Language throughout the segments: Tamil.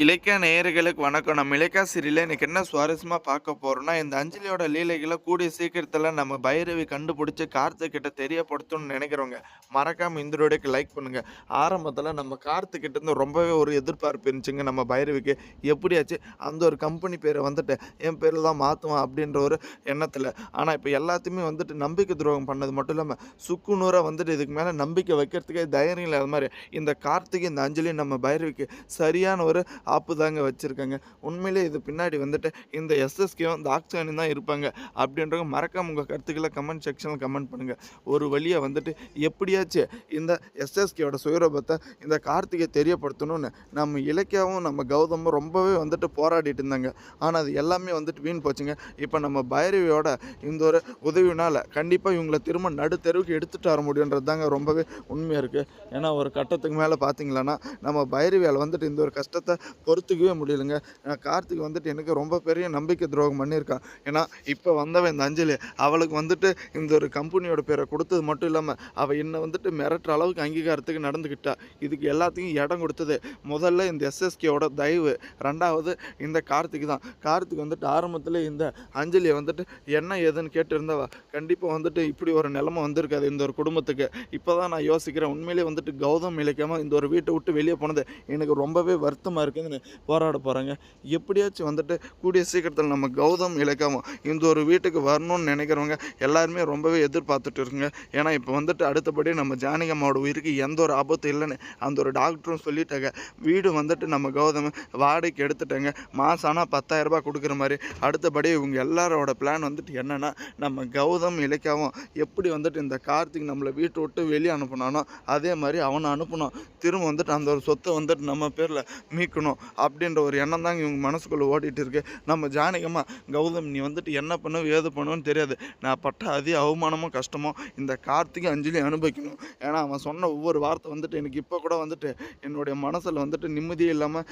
இலக்கிய நேயர்களுக்கு வணக்கம். நம்ம இலக்கா சிறியில் இன்னைக்கு என்ன சுவாரஸ்யமாக பார்க்க போகிறோம்னா இந்த அஞ்சலியோட லீலைகளை கூடிய சீக்கிரத்தில் நம்ம பைரவி கண்டுபிடிச்சி கார்த்திகிட்ட தெரியப்படுத்தணும்னு நினைக்கிறவங்க, மறக்காமல் இந்த வீடியோக்கு லைக் பண்ணுங்கள் ஆரம்பத்தில் நம்ம கார்த்திக்கிட்டேருந்து இருந்து ரொம்பவே ஒரு எதிர்பார்ப்பு இருந்துச்சுங்க நம்ம பைரவிக்கு. எப்படியாச்சு அந்த ஒரு கம்பெனி பேரை வந்துட்டு என் பேரில் தான் மாற்றுவான் அப்படின்ற ஒரு எண்ணத்தில் ஆனால் இப்போ எல்லாத்தையுமே வந்துட்டு நம்பிக்கை துரோகம் பண்ணது மட்டும் இல்லாமல் சுக்குநூறாக வந்துட்டு இதுக்கு மேலே நம்பிக்கை வைக்கிறதுக்கே தைரியம் இல்லாத மாதிரி இந்த கார்த்திகை இந்த அஞ்சலி நம்ம பைரவிக்கு சரியான ஒரு ஆப்பு தாங்க வச்சுருக்காங்க உண்மையிலேயே இது பின்னாடி வந்துட்டு இந்த எஸ்எஸ்கேவும், தாக்ஷாயணியும் தான் இருப்பாங்க. அப்படின்றவங்க மறக்காம உங்கள் கருத்துக்களை கமெண்ட் செக்ஷனில் கமெண்ட் பண்ணுங்கள் ஒரு வழியாக வந்துட்டு எப்படியாச்சும் இந்த எஸ்எஸ்கேவோட சுயரூபத்தை இந்த கார்த்திகை தெரியப்படுத்தணும்னு நம்ம இலக்கியாவும், நம்ம கௌதமும் ரொம்பவே வந்துட்டு போராடிட்டு இருந்தாங்க. ஆனால் அது எல்லாமே வந்துட்டு வீண் போச்சுங்க. இப்போ நம்ம பைரவியோட இந்த ஒரு உதவியினால கண்டிப்பாக இவங்களை திரும்ப நடுத்தெருவுக்கு எடுத்துகிட்டு வர முடியுன்றது தாங்க ரொம்பவே உண்மையாக இருக்குது ஏன்னா ஒரு கட்டத்துக்கு மேலே பார்த்தீங்களன்னா, நம்ம பைரவியால் வந்துட்டு இந்த ஒரு கஷ்டத்தை பொறுத்துக்கவே முடியலங்க. அ கார்த்திக் வந்துட்டு எனக்கு ரொம்ப பெரிய நம்பிக்கை துரோகம் பண்ணியிருக்கான். ஏன்னா இப்போ வந்தவன் இந்த அஞ்சலி, அவளுக்கு வந்துட்டு இந்த ஒரு கம்பெனியோட பேரை கொடுத்தது மட்டும் இல்லாமல் அவள் என்னை வந்துட்டு மிரட்டுற அளவுக்கு அங்கீகாரத்துக்கு நடந்துக்கிட்டா. இதுக்கு எல்லாத்துக்கும் இடம் கொடுத்தது முதல்ல இந்த எஸ்எஸ்கேவோட தயவு. ரெண்டாவது இந்த கார்த்திக் தான். கார்த்திக் வந்துட்டு ஆரம்பத்தில் இந்த அஞ்சலியை வந்துட்டு என்ன ஏதுன்னு கேட்டிருந்தா, கண்டிப்பாக வந்துட்டு இப்படி ஒரு நிலைமை வந்திருக்காது இந்த ஒரு குடும்பத்துக்கு. இப்போ தான் நான் யோசிக்கிறேன். உண்மையிலேயே வந்துட்டு கௌதம் இலக்கியமாக இந்த ஒரு வீட்டை விட்டு வெளியே போனது எனக்கு ரொம்பவே வருத்தமாக இருக்குது இருக்குதுன்னு போராட போகிறாங்க எப்படியாச்சும் வந்துட்டு கூடிய சீக்கிரத்தில் நம்ம கௌதம் இளைக்காம இந்த ஒரு வீட்டுக்கு வரணும்னு நினைக்கிறவங்க எல்லாருமே ரொம்பவே எதிர்பார்த்துட்டு இருக்குங்க. ஏன்னா இப்போ வந்துட்டு அடுத்தபடி நம்ம ஜானகம்மாவோட உயிருக்கு எந்த ஒரு ஆபத்தும் இல்லைன்னு அந்த ஒரு டாக்டரும் சொல்லிட்டாங்க. வீடு வந்துட்டு நம்ம கௌதம் வாடகைக்கு எடுத்துட்டாங்க. மாதம் ஆனால் பத்தாயிரரூபா கொடுக்குற மாதிரி அடுத்தபடி இவங்க எல்லாரோட பிளான் வந்துட்டு என்னென்னா நம்ம கௌதம் இலக்காவும் எப்படி வந்துட்டு இந்த கார்த்திக் நம்மளை வீட்டை விட்டு வெளியே அனுப்பினானோ அதே மாதிரி அவனை அனுப்பணும். திரும்ப வந்துட்டு அந்த ஒரு சொத்தை வந்துட்டு நம்ம பேரில் மீட்கணும். அப்படின்ற ஒரு எண்ணம் தாங்க இவங்க மனசுக்குள்ளே ஓடிட்டு இருக்கு. நம்ம ஜானகமாக கௌதம் நீ வந்துட்டு என்ன பண்ணும் ஏது பண்ணுவன்னு தெரியாது. நான் பட்ட அதே அவமானமும், கஷ்டமோ இந்த கார்த்திகை அஞ்சலி அனுபவிக்கணும். ஏன்னா அவன் சொன்ன ஒவ்வொரு வார்த்தை வந்துட்டு எனக்கு இப்போ கூட வந்துட்டு என்னுடைய மனசில் வந்துட்டு நிம்மதியே இல்லாமல்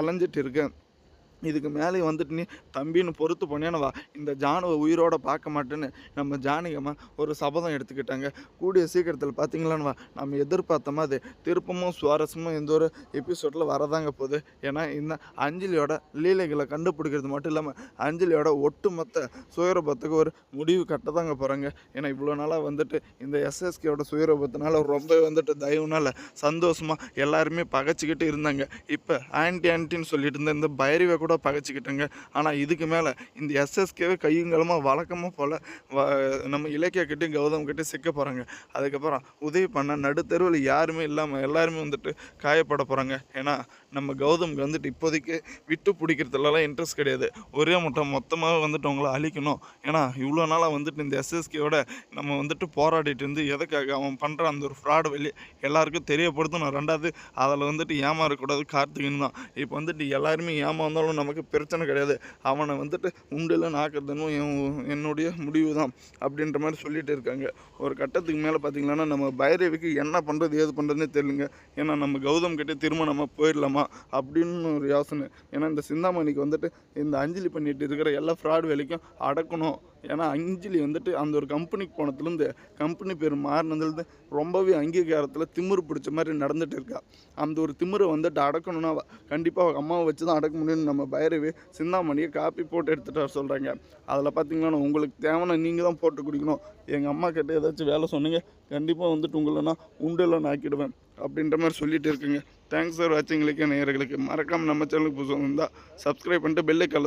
அலைஞ்சிட்டு இருக்கேன். இதுக்கு மேலே வந்துட்டு நீ தம்பின்னு பொறுத்து போனேனவா வா, இந்த ஜானுவை உயிரோட பார்க்க மாட்டேன்னு நம்ம ஜானகம்மா ஒரு சபதம் எடுத்துக்கிட்டாங்க. கூடிய சீக்கிரத்தில் பார்த்தீங்களான்வா நம்ம எதிர்பார்த்த மாதிரி திருப்பமும், சுவாரஸ்யமும் இந்த ஒரு எபிசோடில் வரதாங்க போகுது. ஏன்னா இந்த அஞ்சலியோட லீலைகளை கண்டுபிடிக்கிறது மட்டும் இல்லாமல் அஞ்சலியோட ஒட்டுமொத்த சுயரூபத்துக்கு ஒரு முடிவு கட்ட தாங்க போறாங்க. ஏன்னா இவ்வளோ நாளாக வந்துட்டு இந்த எஸ்எஸ்கேயோட சுயரூபத்தினால ரொம்ப வந்துட்டு தயவுனால சந்தோஷமாக எல்லாருமே பகைச்சிக்கிட்டு இருந்தாங்க. இப்போ ஆன்டி ஆன்டின்னு சொல்லிட்டு இருந்த இந்த பைரவை கூட பகைச்சிக்கிட்டேங்க ஆனால் இதுக்கு மேலே இந்த எஸ்எஸ்கேவே கையும் வழக்கமாக வழக்கமா போல வ நம்ம இலக்கியா கௌதம் கிட்டே சிக்க போகிறாங்க அதுக்கப்புறம் உதவி பண்ண நடுத்தருவில் யாருமே இல்லாமல் எல்லாருமே வந்துட்டு காயப்பட போகிறாங்க ஏன்னா நம்ம கௌதம்க்கு வந்துட்டு இப்போதைக்கு விட்டு பிடிக்கிறதுலலாம் இன்ட்ரெஸ்ட் கிடையாது. ஒரே முட்டை மொத்தமாக வந்துட்டு அவங்கள அழிக்கணும். ஏன்னா இவ்வளோ நாளாக வந்துட்டு இந்த எஸ்எஸ்கேவோட நம்ம வந்துட்டு போராடிட்டு இருந்து எதுக்காக அவன் பண்ணுற அந்த ஒரு ஃப்ராடு வழி எல்லாருக்கும் தெரியப்படுத்தணும். ரெண்டாவது அதில் வந்துட்டு ஏமாறக்கூடாது கார்த்திகன் தான். இப்போ வந்துட்டு எல்லாருமே ஏமாந்தாலும் நமக்கு பிரச்சனை கிடையாது. அவனை வந்துட்டு உண்டில் ஆக்குறது என்னுடைய முடிவு தான். அப்படின்ற மாதிரி சொல்லிகிட்டு இருக்காங்க. ஒரு கட்டத்துக்கு மேலே பார்த்தீங்கன்னா, நம்ம பைரவிக்கு என்ன பண்ணுறது ஏது பண்ணுறதுனே தெரியலங்க. ஏன்னா நம்ம கௌதம் கிட்டே திரும்ப நம்ம போயிடலாமா அப்படின்னு ஒரு யோசனை. ஏன்னா இந்த சிந்தாமணிக்கு வந்துட்டு இந்த அஞ்சலி பண்ணிட்டு இருக்கிற எல்லா ஃப்ராட் வேலைக்கும் அடக்கணும். ஏன்னா அஞ்சலி வந்துட்டு அந்த ஒரு கம்பெனிக்கு போனதுலேருந்து, கம்பெனி பேர் மாறினதுலேருந்து ரொம்பவே அங்கீகாரத்தில் திமிரு பிடிச்ச மாதிரி நடந்துகிட்டு இருக்கா. அந்த ஒரு திமிரை வந்துட்டு அடக்கணும்னா, கண்டிப்பாக அவங்க அம்மாவை வச்சு தான் அடக்க முடியும்னு நம்ம பைரவி சிந்தாமணியை காப்பி போட்டு எடுத்துகிட்டு வர சொல்கிறாங்க அதில் பார்த்தீங்கன்னா, உங்களுக்கு தேவைன்னா நீங்கள் தான் போட்டு குடிக்கணும். எங்கள் அம்மா கிட்ட ஏதாச்சும் வேலை சொன்னீங்க, கண்டிப்பாக வந்துட்டு உங்கள நான் உண்டியல்ல ஆக்கிடுவேன். அப்படின்ற மாதிரி சொல்லிட்டு இருக்குங்க. தேங்க்ஸ் ஃபார் வாட்சிங்களுக்கு நேயர்களுக்கு. மறக்காமல் நம்ம சேனலுக்கு புதுசாக இருந்தால் சப்ஸ்கிரைப் பண்ணிட்டு பெல்லை கலந்து